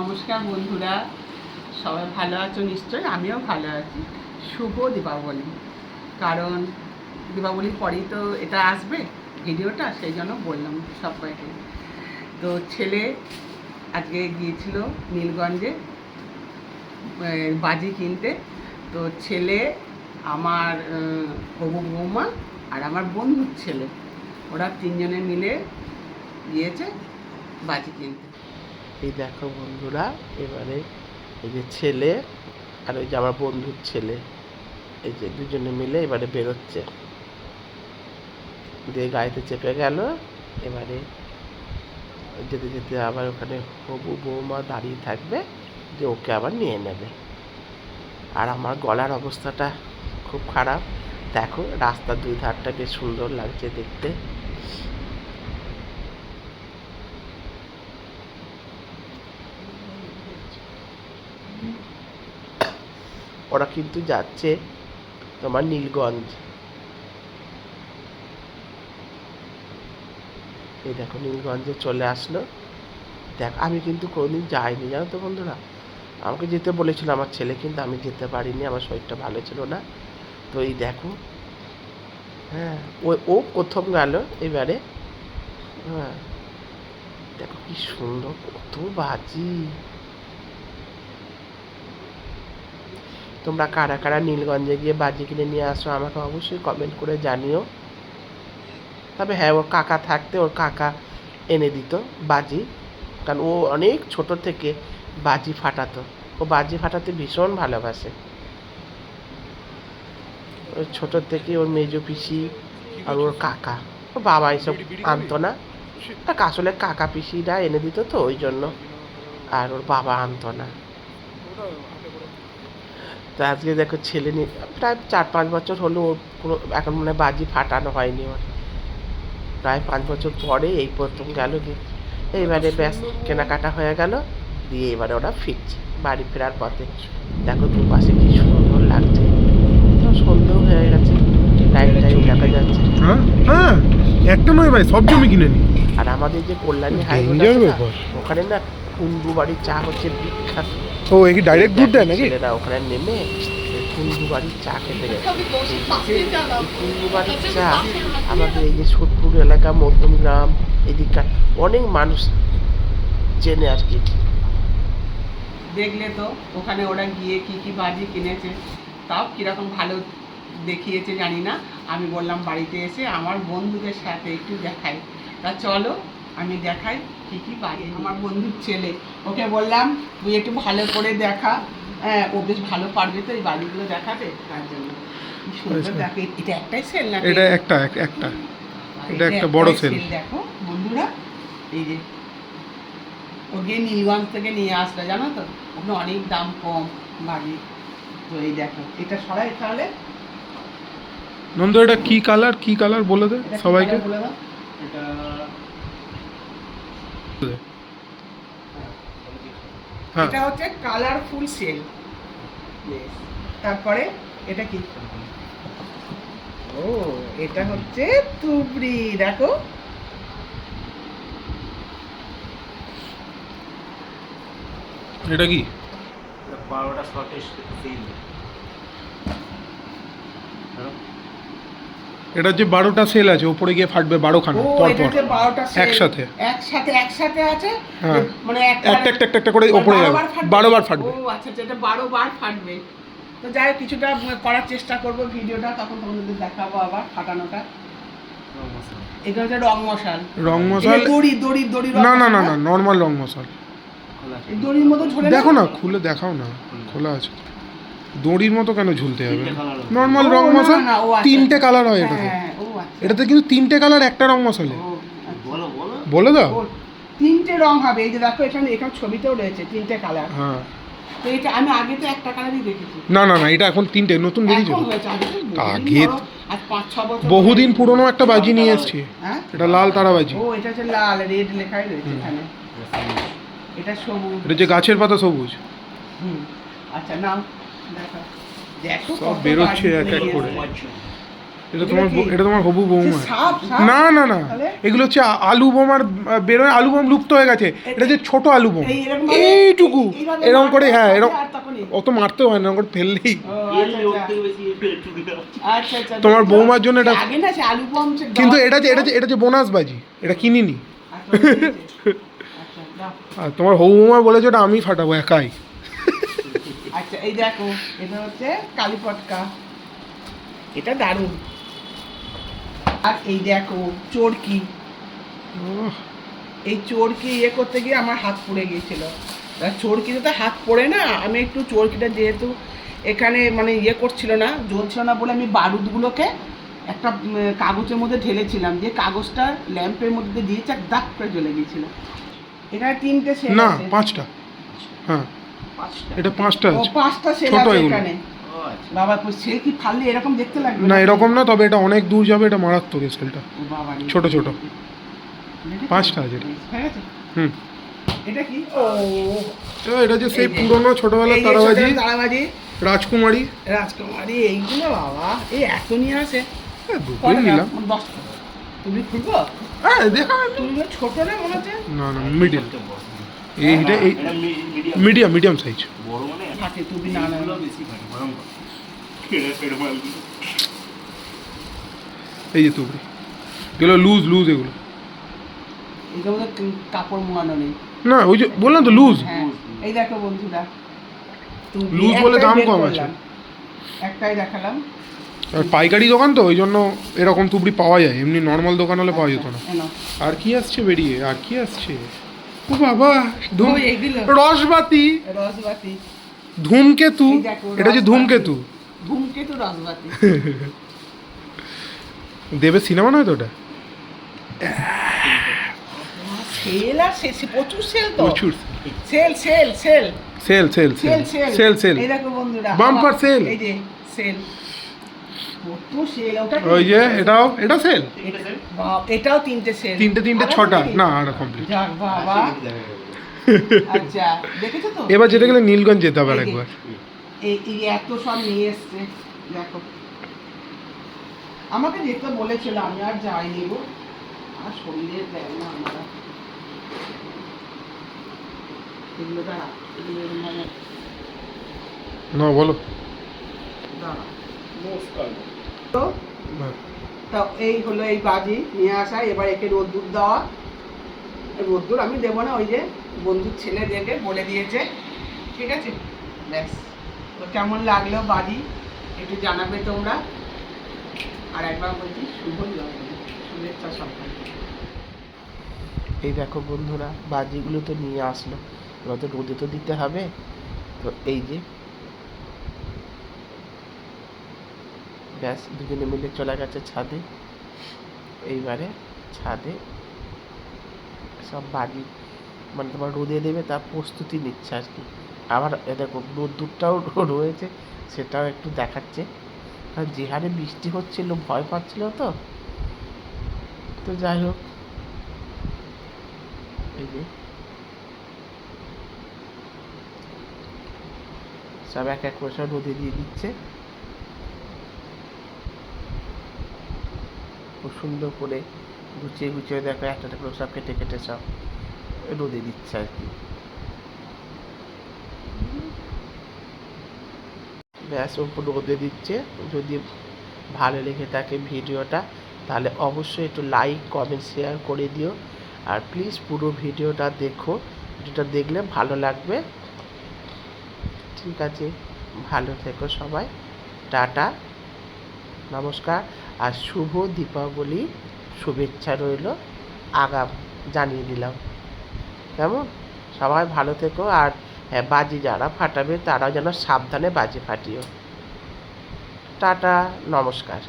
নমস্কার বন্ধুরা, সবাই ভালো আছো নিশ্চয়ই? আমিও ভালো আছি। শুভ দীপাবলি। কারণ দীপাবলির পরেই তো এটা আসবে ভিডিওটা, সেই জন্য বললাম সবাইকে। তো ছেলে আজকে গিয়েছিল নীলগঞ্জে বাজি কিনতে। তো ছেলে আমার হবু বৌমা আর আমার বন্ধুর ছেলে, ওরা তিনজনে মিলে গিয়েছে বাজি কিনতে। এই দেখো বন্ধুরা, এবারে এই যে ছেলে আর ওই যে আমার বন্ধুর ছেলে, এই যে দুজনে মিলে এবারে বেরোচ্ছে। দিয়ে গাড়িতে চেপে গেল, এবারে যেতে যেতে আবার ওখানে হবু বৌমা দাঁড়িয়ে থাকবে যে ওকে আবার নিয়ে নেবে। আর আমার গলার অবস্থাটা খুব খারাপ। দেখো রাস্তার দুই ধারটা বেশ সুন্দর লাগছে দেখতে। ওরা কিন্তু যাচ্ছে তোমার নীলগঞ্জ। এই দেখো নীলগঞ্জে চলে আসলো। দেখ, আমি কিন্তু কোনোদিন যাইনি, জানো তো বন্ধুরা? আমাকে যেতে বলেছিল আমার ছেলে, কিন্তু আমি যেতে পারিনি, আমার শরীরটা ভালো ছিল না। তো এই দেখো হ্যাঁ ও ও প্রথম গেল এবারে। হ্যাঁ দেখো কি সুন্দর, কত বাজি। তোমরা কারা কারা নীলগঞ্জে গিয়ে বাজি কিনে নিয়ে আসো আমাকে অবশ্যই কমেন্ট করে জানিও। তবে হ্যাঁ ওর কাকা থাকতে ওর কাকা এনে দিত বাজি, কারণ ও অনেক ছোট থেকে বাজি ফাটাতো। ও বাজি ফাটাতে ভীষণ ভালোবাসে। ওই ছোট থেকে ওর মেজো পিসি আর ওর কাকা। ও বাবা এসব আনতো না। আসলে কাকা পিসিরা এনে দিত তো ওই জন্য। আর ওর বাবা আনতো না। তো আজকে দেখো ছেলে নিয়ে প্রায় চার পাঁচ বছর হলো ওর কোনো এখন মনে হয় বাজি ফাটানো হয়নি ওর। প্রায় পাঁচ বছর পরে এই প্রথম গেল গিয়ে। এইবারে ব্যাস কেনাকাটা হয়ে গেল দিয়ে এবারে ওরা ফিরছে বাড়ি ফেরার পথে। দেখো দুপাশে কি সুন্দর লাগছে। তো সন্ধ্যেও হয়ে গেছে লাইট টাইট দেখা যাচ্ছে। হ্যাঁ হ্যাঁ একটা নয় ভাই সব জমি কিনে নি। আর আমাদের যে কল্যাণী ব্যাপার। ওখানে না কুন্ডু বাড়ির চা হচ্ছে বিখ্যাত। ও এ কি ডাইরেক্ট দুধ দেয় নাকি? ছেলেরা ওখানে নেমে কুন্ডুবাড়ির চা খেতে গেছে। কুন্ডুবাড়ির চা আমাদের এই যে সোদপুর এলাকা মধ্যমগ্রাম এদিককার অনেক মানুষ চেনে আর কি। দেখলে তো ওখানে ওরা গিয়ে কি কি বাজি কিনেছে তাও কীরকম ভালো দেখিয়েছে জানি না। আমি বললাম বাড়িতে এসে আমার বন্ধুদের সাথে একটু দেখাই। তা চলো আমি দেখাই কি কি বাজি আমার বন্ধুর ছেলে ওকে বললাম তুই একটু ভালো করে দেখা। হ্যাঁ ও বেশ ভালো পারবে তো এই বাড়িগুলো দেখাতে তার জন্য। সুন্দর আচ্ছা। দেখে। এটা একটাই সেল না এটা একটা এক- একটা। এটা এটা একটা বড় সেল। সেল দেখো বন্ধুরা এই যে। ও নীলগঞ্জ থেকে নিয়ে আসলো জানো তো? ওখানে অনেক দাম কম বাড়ি। তো এই দেখো এটা সরাই তাহলে নন্দ এটা কি কালার কি কালার বলে দে সবাইকে? বলে দাও? হ্যাঁ এটা হচ্ছে কালারফুল সেল তারপরে এটা কি? ও এটা হচ্ছে তুবড়ি দেখো। এটা কি? বারোটা শর্টের সেল এটা যে বারোটা সেল আছে উপরে গিয়ে ফাটবে বারো খানা ও পর পর হচ্ছে বারোটা সেল একসাথে। একসাথে একসাথে আছে? হ্যাঁ। মানে একটা একটা একটা করে ওপরে যাবে? বারো বার ফাটবে। ও আচ্ছা আচ্ছা এটা বারো বার ফাটবে। তো যাই কিছুটা করার চেষ্টা করব ভিডিওটা তখন তোমাদের দেখাবো আবার ফাটানোটা। এটা হচ্ছে রং মশাল। রং মশাল? দড়ি দড়ি দড়ি না না না না নর্মাল রং মশাল। এই দড়ির মতো দেখো না খুলে দেখাও না খোলা আছে। দড়ির মতো কেন ঝুলতে হবে। নর্মাল রং মশাল। তিনটে কালার হয় এটাতে। হ্যাঁ আচ্ছা এটাতে কিন্তু তিনটে কালার একটা রং মশালে। আচ্ছা। বলো বলো। বলে দাও। তিনটে রং হবে। এই যে দেখো এখানে এখানে ছবিতেও রয়েছে তিনটে কালার হ্যাঁ। তো এটা আমি আগে তো একটা কালারই দেখেছি। না না না এটা এখন তিনটে নতুন বেরিয়েছে আগে বহুদিন আগে ধরো, আজ পাঁচ ছ বছর বহুদিন পুরনো একটা বাজি নিয়ে এসছি। হ্যাঁ? এটা লাল তারা বাজি ও এটা হচ্ছে লাল রেড লেখাই রয়েছে এখানে। এটা সবুজ। এটা যে গাছের পাতা সবুজ। হুম। আচ্ছা নাও সব বেরোচ্ছে এক এক করে। এটা তোমার এটা তোমার হবু বৌমা। না না না। এগুলো হচ্ছে আলু বোমার বেরোয় আলু বোম লুপ্ত হয়ে গেছে। এটা যে ছোট আলু বোম। এইটুকু। এরকম করে হ্যাঁ এরকম অত মারতে হয় না করে ফেললেই তোমার বৌমার জন্য এটা কিন্তু এটা যে এটা যে এটা যে বোনাস বাজি এটা কিনিনি। আর তোমার হবু বৌমা বলেছে ওটা আমি ফাটাবো একাই। আচ্ছা এই দেখো এটা হচ্ছে কালী পটকা। এটা দারুণ। আর এই দেখো চোরকি। এই চোরকি ইয়ে করতে গিয়ে আমার হাত পুড়ে গিয়েছিল। চোরকিতে তো হাত পড়ে না আমি একটু চোরকিটা যেহেতু এখানে মানে ইয়ে করছিল না জ্বলছিল না বলে আমি বারুদগুলোকে একটা কাগজের মধ্যে ঢেলেছিলাম যে কাগজটা ল্যাম্পের মধ্যে দিয়েছে দাগ করে জ্বলে গিয়েছিল। এখানে তিনটে না পাঁচটা। হ্যাঁ। এটা পাঁচটা ও আছে। পাঁচটা ছোট আছে এগুলো। এখানে। আচ্ছা। বাবা কি ফাললে এরকম দেখতে লাগবে না এরকম না তবে এটা অনেক দূর যাবে এটা মারাত্মক স্কেলটা ও বাবা রে। ছোট ছোট। পাঁচটা আছে এটা। হয়ে গেছে? হুম। এটা কি? ও। তো এটা যে সেই এই যে- পুরনো ছোটবেলার এই যে তারাবাজি। তারাবাজি। রাজকুমারী। রাজকুমারী এইগুলো বাবা এই এত নিয়ে আসে হ্যাঁ দুটোই নিলাম দশটা তুমি খুলবো? হ্যাঁ দেখা। তুমি ছোট না মনে হচ্ছে। না না মিডিল। এইটা এই। Medium medium size. এই যে তুবড়ি এগুলো লুজ লুজ এগুলো না, ওই যে বললাম তো লুজ এই দেখো বন্ধুরা Loose বলে দাম কম করলাম। একটাই দেখালাম আর পাইকারি দোকান তো, ওই জন্য এরকম তুবড়ি পাওয়া যায় এমনি নর্মাল দোকান হলে পাওয়া যেত না আর কি আসছে বেরিয়ে আর কি আসছে ও বাবা। রসবাতি। রসবাতি। ধূমকেতু? এটা যে ধূমকেতু? ধূমকেতু রসবাতি। দেবের সিনেমা নয় তো ওটা? সেল আর সে- সে প্রচুর সেল তো। Sale sale. Sale sale sale. Sale sale sale sale. Sale. Sale এই দেখো বন্ধুরা আবার- sale। এই যে সেল। কত সেল ওটা ওই যে এটাও এটা সেল বাপ, এটাও তিনটে সেল তিনটে তিনটে ছটা। না আর কমপ্লিট যাক বাবা। আশি দেখা গেল। আচ্ছা দেখেছ তো? এবার যেতে গেলে নীলগঞ্জ যেতে হবে একবার এই এই এত সব নিয়ে এসছে দেখো। আমাকে যেতে বলেছিল আমি আর যাইনি গো। আর শরীরে দেয় না আমরা। এগুলো দাঁড়া এগুলো না বলো। দাঁড়া তো? তো এই হলো এই বাজি নিয়ে আসা এবার একে রোদ্দুর দেওয়া। রোদ্দুর আমি দেবো না ওই যে বন্ধুর ছেলে দেখে বলে দিয়েছে। ঠিক আছে? ব্যাস। তো কেমন লাগল বাজি? একটু জানাবে তোমরা। আর একবার বলছি শুভ শুভেচ্ছা সবাইকে। এই দেখো বন্ধুরা বাজিগুলো তো নিয়ে আসলো। এবার তো রোদে তো দিতে হবে। তো এই যে ব্যাস, দুজনে মিলে চলে গেছে ছাদে। এইবারে ছাদে সব বাজি মানে তোমার রোদে দেবে তার প্রস্তুতি নিচ্ছে আর কি। আবার দেখো রোদ্দুরটাও রয়েছে, সেটাও একটু দেখাচ্ছে। কারণ যে হারে বৃষ্টি হচ্ছিল, ভয় পাচ্ছিল তো। তো যাই হোক, এই যে। সব এক এক সব রোদে দিয়ে দিচ্ছে। খুব সুন্দর করে গুছিয়ে গুছিয়ে দেখো, একটা একটা করে সব কেটে কেটে সব রোদে দিচ্ছে আর কি। ব্যাস ওপর রোদে দিচ্ছে। যদি ভালো লেগে থাকে ভিডিওটা, তাহলে অবশ্যই একটু লাইক কমেন্ট শেয়ার করে দিও। আর প্লিজ পুরো ভিডিওটা দেখো। ভিডিওটা দেখলে ভালো লাগবে। ঠিক আছে, ভালো থেকো সবাই। টাটা, নমস্কার। আর শুভ দীপাবলি শুভেচ্ছা রইল। আগাম জানিয়ে দিলাম। কেমন? সবাই ভালো থেকো আর হ্যাঁ বাজি যারা ফাটাবে তারাও যেন সাবধানে বাজি ফাটিও। টাটা, নমস্কার।